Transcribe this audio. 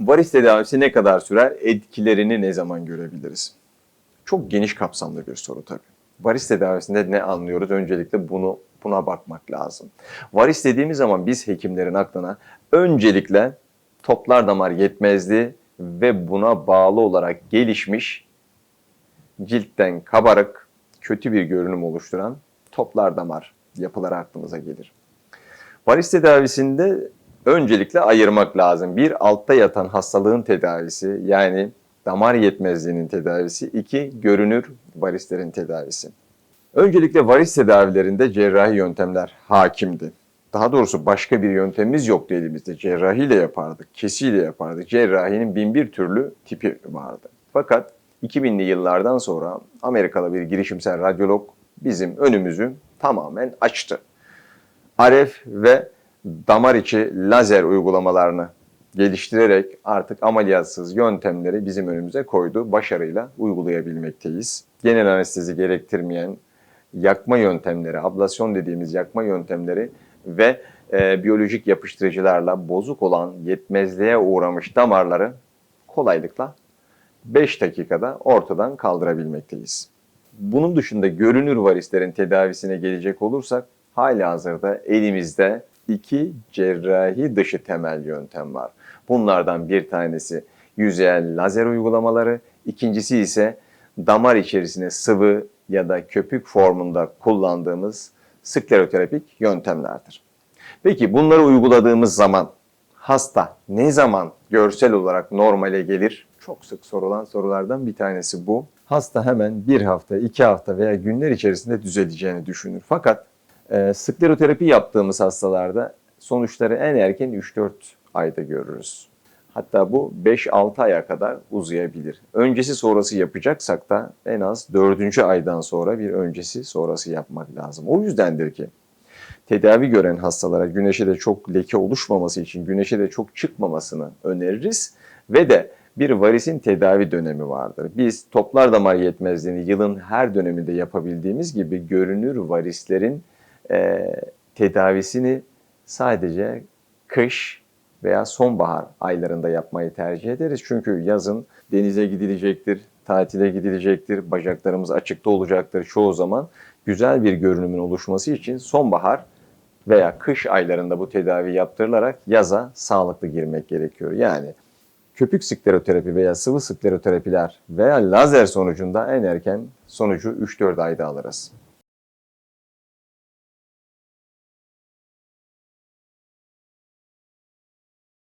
Varis tedavisi ne kadar sürer? Etkilerini ne zaman görebiliriz? Çok geniş kapsamlı bir soru tabii. Varis tedavisinde ne anlıyoruz? Öncelikle bunu buna bakmak lazım. Varis dediğimiz zaman biz hekimlerin aklına öncelikle toplar damar yetmezliği ve buna bağlı olarak gelişmiş ciltten kabarık, kötü bir görünüm oluşturan toplar damar yapıları aklımıza gelir. Varis tedavisinde öncelikle ayırmak lazım. Bir altta yatan hastalığın tedavisi yani damar yetmezliğinin tedavisi. iki görünür varislerin tedavisi. Öncelikle varis tedavilerinde cerrahi yöntemler hakimdi. Daha doğrusu başka bir yöntemimiz yoktu elimizde. Cerrahiyle yapardık, kesiyle yapardık. Cerrahinin bin bir türlü tipi vardı. Fakat 2000'li yıllardan sonra Amerikalı bir girişimsel radyolog bizim önümüzü tamamen açtı. RF ve damar içi lazer uygulamalarını geliştirerek artık ameliyatsız yöntemleri bizim önümüze koydu. Başarıyla uygulayabilmekteyiz. Genel anestezi gerektirmeyen yakma yöntemleri, ablasyon dediğimiz yakma yöntemleri ve e, biyolojik yapıştırıcılarla bozuk olan yetmezliğe uğramış damarları kolaylıkla 5 dakikada ortadan kaldırabilmekteyiz. Bunun dışında görünür varislerin tedavisine gelecek olursak hali hazırda elimizde iki cerrahi dışı temel yöntem var. Bunlardan bir tanesi yüzeyel lazer uygulamaları, ikincisi ise damar içerisine sıvı ya da köpük formunda kullandığımız skleroterapik yöntemlerdir. Peki bunları uyguladığımız zaman hasta ne zaman görsel olarak normale gelir? Çok sık sorulan sorulardan bir tanesi bu. Hasta hemen bir hafta, iki hafta veya günler içerisinde düzeleceğini düşünür. Fakat e, skleroterapi yaptığımız hastalarda sonuçları en erken 3-4 ayda görürüz. Hatta bu 5-6 aya kadar uzayabilir. Öncesi sonrası yapacaksak da en az 4. aydan sonra bir öncesi sonrası yapmak lazım. O yüzdendir ki tedavi gören hastalara güneşe de çok leke oluşmaması için güneşe de çok çıkmamasını öneririz ve de bir varisin tedavi dönemi vardır. Biz toplar damar yetmezliğini yılın her döneminde yapabildiğimiz gibi görünür varislerin e, tedavisini sadece kış veya sonbahar aylarında yapmayı tercih ederiz. Çünkü yazın denize gidilecektir, tatile gidilecektir, bacaklarımız açıkta olacaktır çoğu zaman. Güzel bir görünümün oluşması için sonbahar veya kış aylarında bu tedavi yaptırılarak yaza sağlıklı girmek gerekiyor. Yani köpük skleroterapi veya sıvı skleroterapiler veya lazer sonucunda en erken sonucu 3-4 ayda alırız.